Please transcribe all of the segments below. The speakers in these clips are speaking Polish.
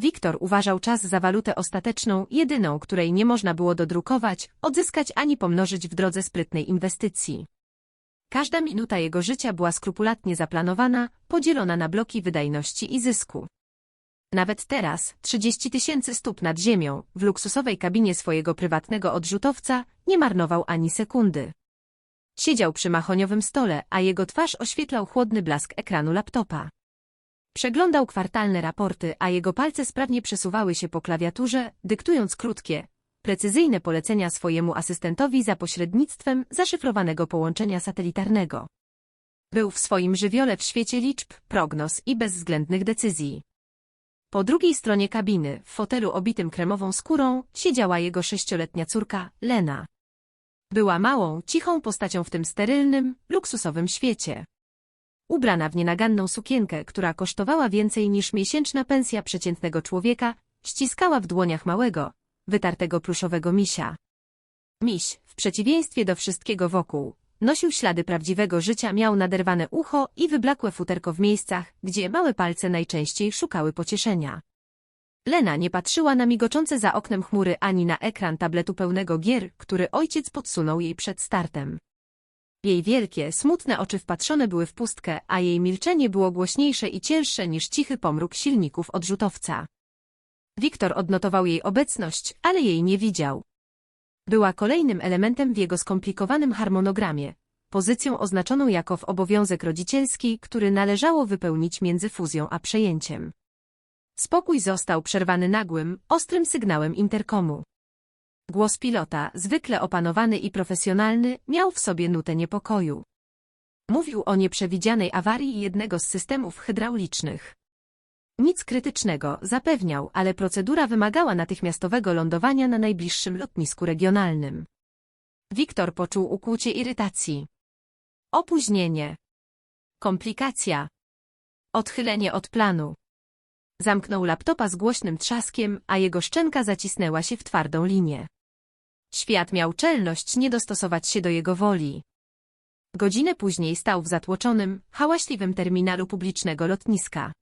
Wiktor uważał czas za walutę ostateczną, jedyną, której nie można było dodrukować, odzyskać ani pomnożyć w drodze sprytnej inwestycji. Każda minuta jego życia była skrupulatnie zaplanowana, podzielona na bloki wydajności i zysku. Nawet teraz, 30 tysięcy stóp nad ziemią, w luksusowej kabinie swojego prywatnego odrzutowca, nie marnował ani sekundy. Siedział przy mahoniowym stole, a jego twarz oświetlał chłodny blask ekranu laptopa. Przeglądał kwartalne raporty, a jego palce sprawnie przesuwały się po klawiaturze, dyktując krótkie, precyzyjne polecenia swojemu asystentowi za pośrednictwem zaszyfrowanego połączenia satelitarnego. Był w swoim żywiole w świecie liczb, prognoz i bezwzględnych decyzji. Po drugiej stronie kabiny, w fotelu obitym kremową skórą, siedziała jego sześcioletnia córka, Lena. Była małą, cichą postacią w tym sterylnym, luksusowym świecie. Ubrana w nienaganną sukienkę, która kosztowała więcej niż miesięczna pensja przeciętnego człowieka, ściskała w dłoniach małego, wytartego pluszowego misia. Miś, w przeciwieństwie do wszystkiego wokół, nosił ślady prawdziwego życia, miał naderwane ucho i wyblakłe futerko w miejscach, gdzie małe palce najczęściej szukały pocieszenia. Lena nie patrzyła na migoczące za oknem chmury ani na ekran tabletu pełnego gier, który ojciec podsunął jej przed startem. Jej wielkie, smutne oczy wpatrzone były w pustkę, a jej milczenie było głośniejsze i cięższe niż cichy pomruk silników odrzutowca. Wiktor odnotował jej obecność, ale jej nie widział. Była kolejnym elementem w jego skomplikowanym harmonogramie, pozycją oznaczoną jako w obowiązek rodzicielski, który należało wypełnić między fuzją a przejęciem. Spokój został przerwany nagłym, ostrym sygnałem interkomu. Głos pilota, zwykle opanowany i profesjonalny, miał w sobie nutę niepokoju. Mówił o nieprzewidzianej awarii jednego z systemów hydraulicznych. Nic krytycznego, zapewniał, ale procedura wymagała natychmiastowego lądowania na najbliższym lotnisku regionalnym. Wiktor poczuł ukłucie irytacji. Opóźnienie. Komplikacja. Odchylenie od planu. Zamknął laptopa z głośnym trzaskiem, a jego szczęka zacisnęła się w twardą linię. Świat miał czelność nie dostosować się do jego woli. Godzinę później stał w zatłoczonym, hałaśliwym terminalu publicznego lotniska.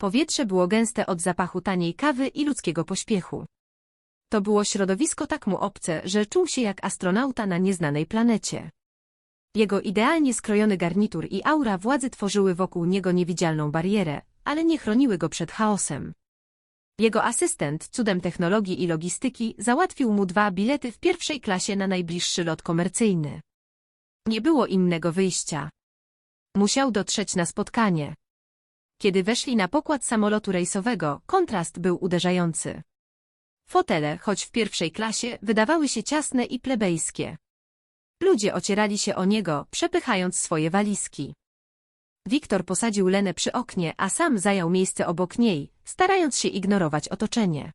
Powietrze było gęste od zapachu taniej kawy i ludzkiego pośpiechu. To było środowisko tak mu obce, że czuł się jak astronauta na nieznanej planecie. Jego idealnie skrojony garnitur i aura władzy tworzyły wokół niego niewidzialną barierę, ale nie chroniły go przed chaosem. Jego asystent, cudem technologii i logistyki, załatwił mu dwa bilety w pierwszej klasie na najbliższy lot komercyjny. Nie było innego wyjścia. Musiał dotrzeć na spotkanie. Kiedy weszli na pokład samolotu rejsowego, kontrast był uderzający. Fotele, choć w pierwszej klasie, wydawały się ciasne i plebejskie. Ludzie ocierali się o niego, przepychając swoje walizki. Wiktor posadził Lenę przy oknie, a sam zajął miejsce obok niej, starając się ignorować otoczenie.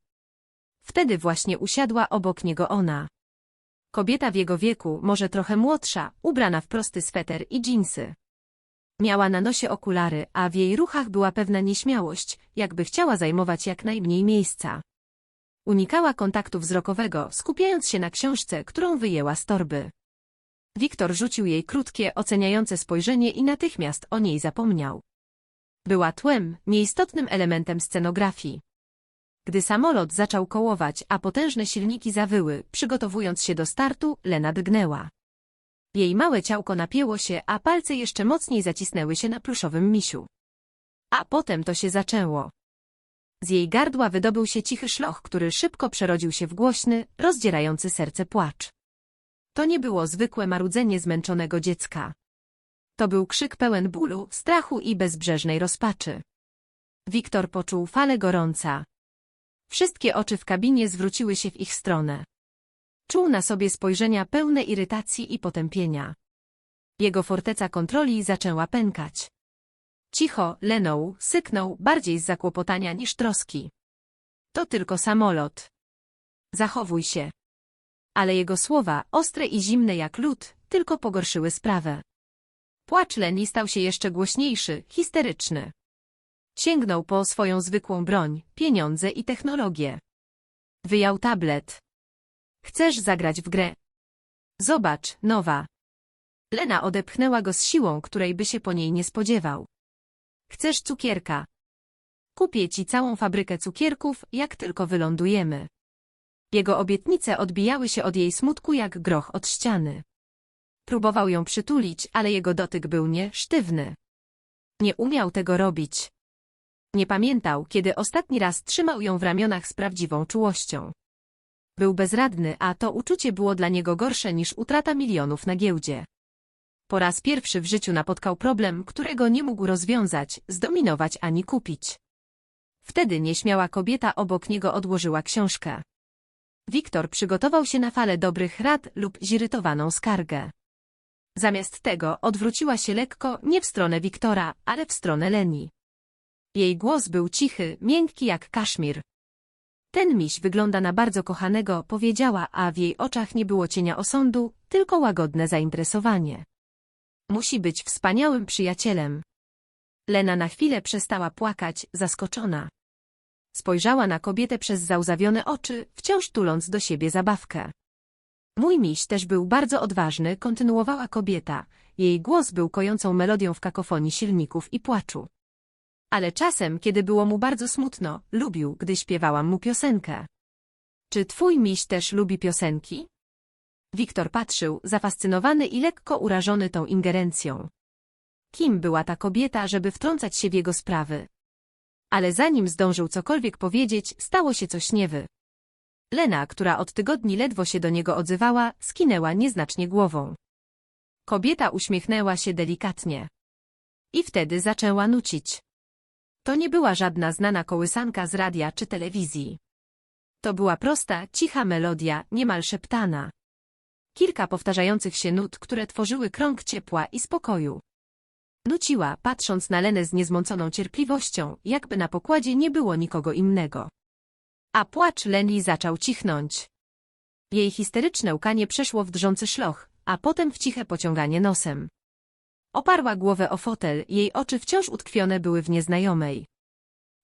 Wtedy właśnie usiadła obok niego ona. Kobieta w jego wieku, może trochę młodsza, ubrana w prosty sweter i dżinsy. Miała na nosie okulary, a w jej ruchach była pewna nieśmiałość, jakby chciała zajmować jak najmniej miejsca. Unikała kontaktu wzrokowego, skupiając się na książce, którą wyjęła z torby. Wiktor rzucił jej krótkie, oceniające spojrzenie i natychmiast o niej zapomniał. Była tłem, nieistotnym elementem scenografii. Gdy samolot zaczął kołować, a potężne silniki zawyły, przygotowując się do startu, Lena drgnęła. Jej małe ciałko napięło się, a palce jeszcze mocniej zacisnęły się na pluszowym misiu. A potem to się zaczęło. Z jej gardła wydobył się cichy szloch, który szybko przerodził się w głośny, rozdzierający serce płacz. To nie było zwykłe marudzenie zmęczonego dziecka. To był krzyk pełen bólu, strachu i bezbrzeżnej rozpaczy. Wiktor poczuł falę gorąca. Wszystkie oczy w kabinie zwróciły się w ich stronę. Czuł na sobie spojrzenia pełne irytacji i potępienia. Jego forteca kontroli zaczęła pękać. Cicho, Lenął, syknął, bardziej z zakłopotania niż troski. To tylko samolot. Zachowuj się. Ale jego słowa, ostre i zimne jak lód, tylko pogorszyły sprawę. Płacz Leni stał się jeszcze głośniejszy, histeryczny. Sięgnął po swoją zwykłą broń, pieniądze i technologię. Wyjął tablet. Chcesz zagrać w grę? Zobacz, nowa. Lena odepchnęła go z siłą, której by się po niej nie spodziewał. Chcesz cukierka? Kupię ci całą fabrykę cukierków, jak tylko wylądujemy. Jego obietnice odbijały się od jej smutku jak groch od ściany. Próbował ją przytulić, ale jego dotyk był nie sztywny. Nie umiał tego robić. Nie pamiętał, kiedy ostatni raz trzymał ją w ramionach z prawdziwą czułością. Był bezradny, a to uczucie było dla niego gorsze niż utrata milionów na giełdzie. Po raz pierwszy w życiu napotkał problem, którego nie mógł rozwiązać, zdominować ani kupić. Wtedy nieśmiała kobieta obok niego odłożyła książkę. Wiktor przygotował się na falę dobrych rad lub zirytowaną skargę. Zamiast tego odwróciła się lekko nie w stronę Wiktora, ale w stronę Leni. Jej głos był cichy, miękki jak kaszmir. Ten miś wygląda na bardzo kochanego, powiedziała, a w jej oczach nie było cienia osądu, tylko łagodne zainteresowanie. Musi być wspaniałym przyjacielem. Lena na chwilę przestała płakać, zaskoczona. Spojrzała na kobietę przez załzawione oczy, wciąż tuląc do siebie zabawkę. Mój miś też był bardzo odważny, kontynuowała kobieta. Jej głos był kojącą melodią w kakofonii silników i płaczu. Ale czasem, kiedy było mu bardzo smutno, lubił, gdy śpiewałam mu piosenkę. Czy twój miś też lubi piosenki? Wiktor patrzył, zafascynowany i lekko urażony tą ingerencją. Kim była ta kobieta, żeby wtrącać się w jego sprawy? Ale zanim zdążył cokolwiek powiedzieć, stało się coś niewy. Lena, która od tygodni ledwo się do niego odzywała, skinęła nieznacznie głową. Kobieta uśmiechnęła się delikatnie. I wtedy zaczęła nucić. To nie była żadna znana kołysanka z radia czy telewizji. To była prosta, cicha melodia, niemal szeptana. Kilka powtarzających się nut, które tworzyły krąg ciepła i spokoju. Nuciła, patrząc na Lenę z niezmąconą cierpliwością, jakby na pokładzie nie było nikogo innego. A płacz Leni zaczął cichnąć. Jej histeryczne łkanie przeszło w drżący szloch, a potem w ciche pociąganie nosem. Oparła głowę o fotel, jej oczy wciąż utkwione były w nieznajomej.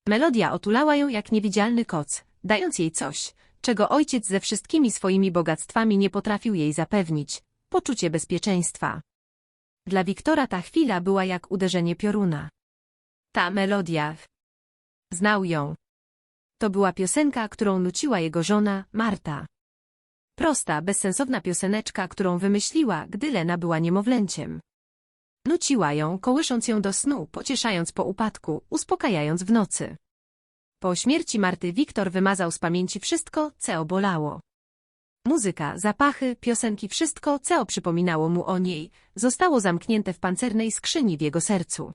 Melodia otulała ją jak niewidzialny koc, dając jej coś, czego ojciec ze wszystkimi swoimi bogactwami nie potrafił jej zapewnić, poczucie bezpieczeństwa. Dla Wiktora ta chwila była jak uderzenie pioruna. Ta melodia. Znał ją. To była piosenka, którą nuciła jego żona, Marta. Prosta, bezsensowna pioseneczka, którą wymyśliła, gdy Lena była niemowlęciem. Nuciła ją, kołysząc ją do snu, pocieszając po upadku, uspokajając w nocy. Po śmierci Marty Wiktor wymazał z pamięci wszystko, co bolało. Muzyka, zapachy, piosenki, wszystko, co przypominało mu o niej, zostało zamknięte w pancernej skrzyni w jego sercu.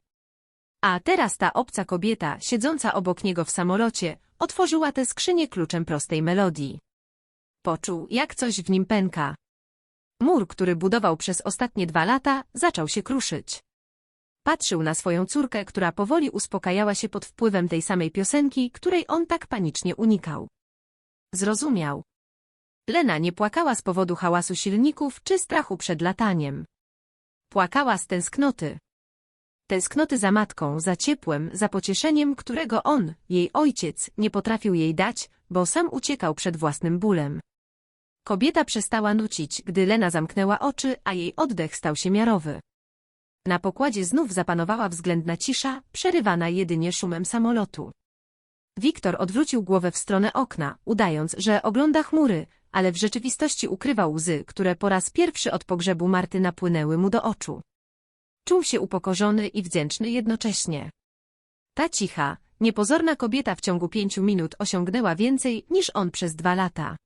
A teraz ta obca kobieta, siedząca obok niego w samolocie, otworzyła tę skrzynię kluczem prostej melodii. Poczuł, jak coś w nim pęka. Mur, który budował przez ostatnie dwa lata, zaczął się kruszyć. Patrzył na swoją córkę, która powoli uspokajała się pod wpływem tej samej piosenki, której on tak panicznie unikał. Zrozumiał. Lena nie płakała z powodu hałasu silników czy strachu przed lataniem. Płakała z tęsknoty. Tęsknoty za matką, za ciepłem, za pocieszeniem, którego on, jej ojciec, nie potrafił jej dać, bo sam uciekał przed własnym bólem. Kobieta przestała nucić, gdy Lena zamknęła oczy, a jej oddech stał się miarowy. Na pokładzie znów zapanowała względna cisza, przerywana jedynie szumem samolotu. Wiktor odwrócił głowę w stronę okna, udając, że ogląda chmury, ale w rzeczywistości ukrywał łzy, które po raz pierwszy od pogrzebu Marty napłynęły mu do oczu. Czuł się upokorzony i wdzięczny jednocześnie. Ta cicha, niepozorna kobieta w ciągu pięciu minut osiągnęła więcej niż on przez dwa lata.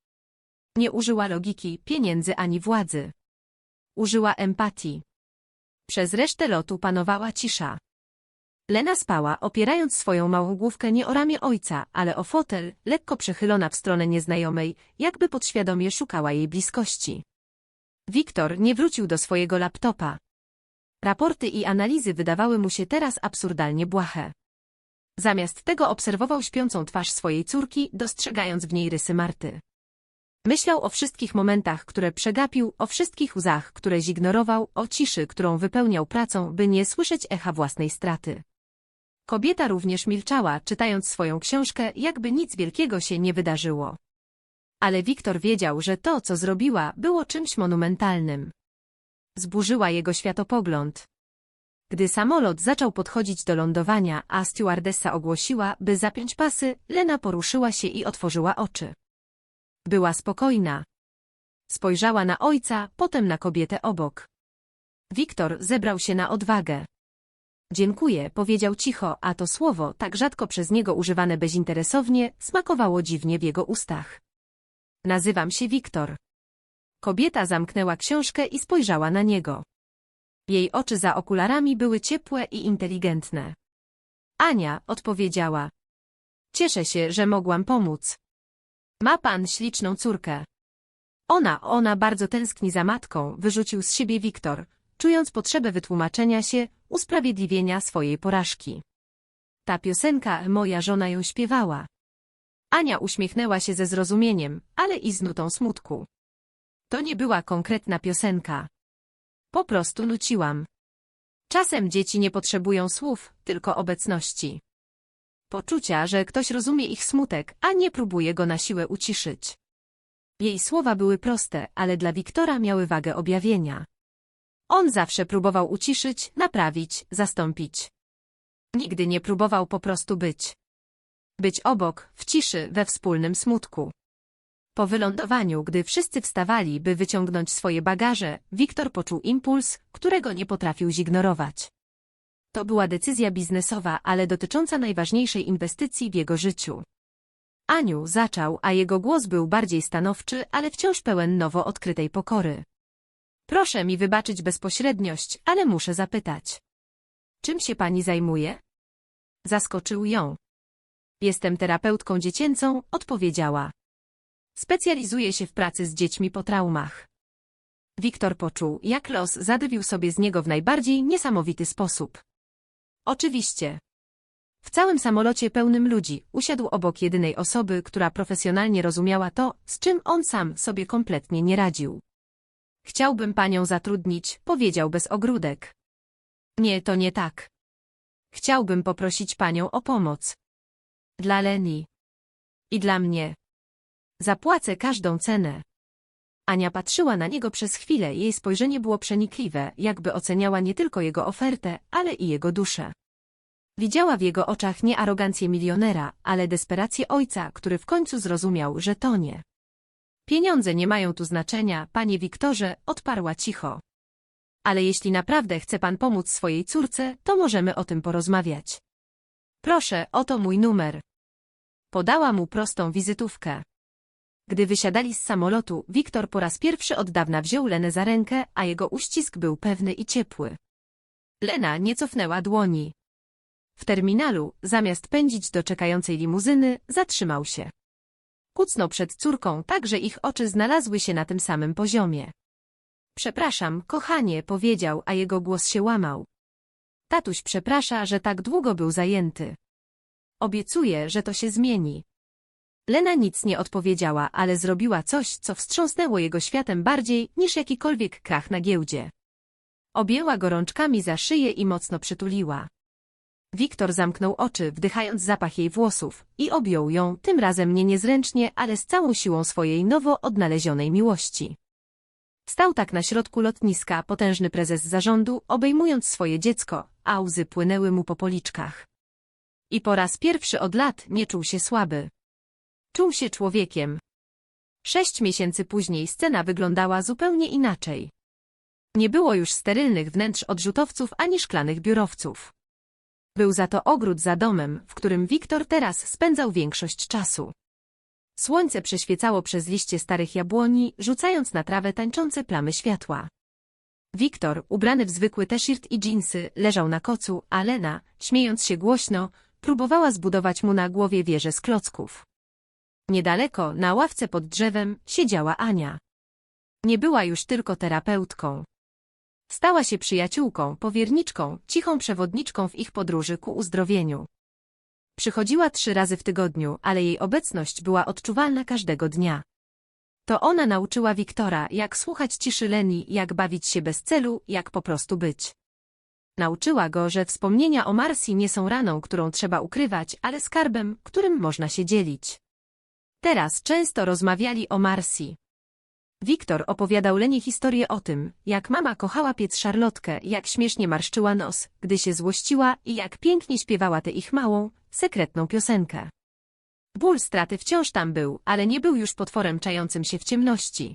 Nie użyła logiki, pieniędzy ani władzy. Użyła empatii. Przez resztę lotu panowała cisza. Lena spała, opierając swoją małą główkę nie o ramię ojca, ale o fotel, lekko przechylona w stronę nieznajomej, jakby podświadomie szukała jej bliskości. Wiktor nie wrócił do swojego laptopa. Raporty i analizy wydawały mu się teraz absurdalnie błahe. Zamiast tego obserwował śpiącą twarz swojej córki, dostrzegając w niej rysy Marty. Myślał o wszystkich momentach, które przegapił, o wszystkich łzach, które zignorował, o ciszy, którą wypełniał pracą, by nie słyszeć echa własnej straty. Kobieta również milczała, czytając swoją książkę, jakby nic wielkiego się nie wydarzyło. Ale Wiktor wiedział, że to, co zrobiła, było czymś monumentalnym. Zburzyła jego światopogląd. Gdy samolot zaczął podchodzić do lądowania, a stewardessa ogłosiła, by zapiąć pasy, Lena poruszyła się i otworzyła oczy. Była spokojna. Spojrzała na ojca, potem na kobietę obok. Wiktor zebrał się na odwagę. Dziękuję, powiedział cicho, a to słowo, tak rzadko przez niego używane bezinteresownie, smakowało dziwnie w jego ustach. Nazywam się Wiktor. Kobieta zamknęła książkę i spojrzała na niego. Jej oczy za okularami były ciepłe i inteligentne. Ania, odpowiedziała. Cieszę się, że mogłam pomóc. Ma pan śliczną córkę. Ona, ona bardzo tęskni za matką, wyrzucił z siebie Wiktor, czując potrzebę wytłumaczenia się, usprawiedliwienia swojej porażki. Ta piosenka, moja żona ją śpiewała. Ania uśmiechnęła się ze zrozumieniem, ale i z nutą smutku. To nie była konkretna piosenka. Po prostu nuciłam. Czasem dzieci nie potrzebują słów, tylko obecności. Poczucia, że ktoś rozumie ich smutek, a nie próbuje go na siłę uciszyć. Jej słowa były proste, ale dla Wiktora miały wagę objawienia. On zawsze próbował uciszyć, naprawić, zastąpić. Nigdy nie próbował po prostu być. Być obok, w ciszy, we wspólnym smutku. Po wylądowaniu, gdy wszyscy wstawali, by wyciągnąć swoje bagaże, Wiktor poczuł impuls, którego nie potrafił zignorować. To była decyzja biznesowa, ale dotycząca najważniejszej inwestycji w jego życiu. Aniu zaczął, a jego głos był bardziej stanowczy, ale wciąż pełen nowo odkrytej pokory. Proszę mi wybaczyć bezpośredniość, ale muszę zapytać. Czym się pani zajmuje? Zaskoczył ją. Jestem terapeutką dziecięcą, odpowiedziała. Specjalizuję się w pracy z dziećmi po traumach. Wiktor poczuł, jak los zadrwił sobie z niego w najbardziej niesamowity sposób. Oczywiście. W całym samolocie pełnym ludzi usiadł obok jedynej osoby, która profesjonalnie rozumiała to, z czym on sam sobie kompletnie nie radził. Chciałbym panią zatrudnić, powiedział bez ogródek. Nie, to nie tak. Chciałbym poprosić panią o pomoc. Dla Leni. I dla mnie. Zapłacę każdą cenę. Ania patrzyła na niego przez chwilę, jej spojrzenie było przenikliwe, jakby oceniała nie tylko jego ofertę, ale i jego duszę. Widziała w jego oczach nie arogancję milionera, ale desperację ojca, który w końcu zrozumiał, że to nie. Pieniądze nie mają tu znaczenia, panie Wiktorze, odparła cicho. Ale jeśli naprawdę chce pan pomóc swojej córce, to możemy o tym porozmawiać. Proszę, oto mój numer. Podała mu prostą wizytówkę. Gdy wysiadali z samolotu, Wiktor po raz pierwszy od dawna wziął Lenę za rękę, a jego uścisk był pewny i ciepły. Lena nie cofnęła dłoni. W terminalu, zamiast pędzić do czekającej limuzyny, zatrzymał się. Kucnął przed córką tak, że ich oczy znalazły się na tym samym poziomie. Przepraszam, kochanie, powiedział, a jego głos się łamał. Tatuś przeprasza, że tak długo był zajęty. Obiecuję, że to się zmieni. Lena nic nie odpowiedziała, ale zrobiła coś, co wstrząsnęło jego światem bardziej niż jakikolwiek krach na giełdzie. Objęła go rączkami za szyję i mocno przytuliła. Wiktor zamknął oczy, wdychając zapach jej włosów i objął ją, tym razem nie niezręcznie, ale z całą siłą swojej nowo odnalezionej miłości. Stał tak na środku lotniska potężny prezes zarządu, obejmując swoje dziecko, a łzy płynęły mu po policzkach. I po raz pierwszy od lat nie czuł się słaby. Czuł się człowiekiem. Sześć miesięcy później scena wyglądała zupełnie inaczej. Nie było już sterylnych wnętrz odrzutowców ani szklanych biurowców. Był za to ogród za domem, w którym Wiktor teraz spędzał większość czasu. Słońce przeświecało przez liście starych jabłoni, rzucając na trawę tańczące plamy światła. Wiktor, ubrany w zwykły t-shirt i dżinsy, leżał na kocu, a Lena, śmiejąc się głośno, próbowała zbudować mu na głowie wieżę z klocków. Niedaleko, na ławce pod drzewem, siedziała Ania. Nie była już tylko terapeutką. Stała się przyjaciółką, powierniczką, cichą przewodniczką w ich podróży ku uzdrowieniu. Przychodziła trzy razy w tygodniu, ale jej obecność była odczuwalna każdego dnia. To ona nauczyła Wiktora, jak słuchać ciszy Leni, jak bawić się bez celu, jak po prostu być. Nauczyła go, że wspomnienia o Marsi nie są raną, którą trzeba ukrywać, ale skarbem, którym można się dzielić. Teraz często rozmawiali o Marsi. Wiktor opowiadał Lenie historię o tym, jak mama kochała piec szarlotkę, jak śmiesznie marszczyła nos, gdy się złościła i jak pięknie śpiewała tę ich małą, sekretną piosenkę. Ból straty wciąż tam był, ale nie był już potworem czającym się w ciemności.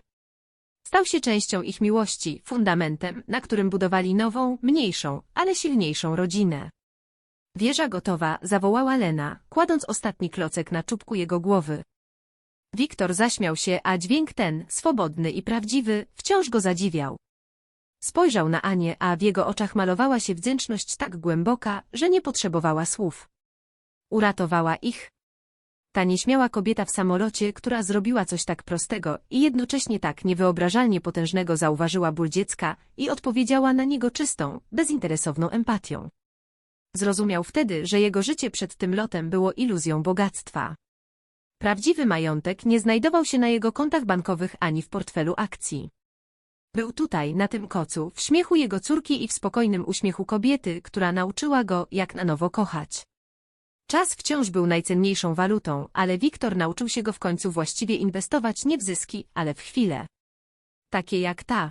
Stał się częścią ich miłości, fundamentem, na którym budowali nową, mniejszą, ale silniejszą rodzinę. Wieża gotowa, zawołała Lena, kładąc ostatni klocek na czubku jego głowy. Wiktor zaśmiał się, a dźwięk ten, swobodny i prawdziwy, wciąż go zadziwiał. Spojrzał na Anię, a w jego oczach malowała się wdzięczność tak głęboka, że nie potrzebowała słów. Uratowała ich. Ta nieśmiała kobieta w samolocie, która zrobiła coś tak prostego i jednocześnie tak niewyobrażalnie potężnego zauważyła ból dziecka i odpowiedziała na niego czystą, bezinteresowną empatią. Zrozumiał wtedy, że jego życie przed tym lotem było iluzją bogactwa. Prawdziwy majątek nie znajdował się na jego kontach bankowych ani w portfelu akcji. Był tutaj, na tym kocu, w śmiechu jego córki i w spokojnym uśmiechu kobiety, która nauczyła go, jak na nowo kochać. Czas wciąż był najcenniejszą walutą, ale Wiktor nauczył się go w końcu właściwie inwestować nie w zyski, ale w chwile. Takie jak ta.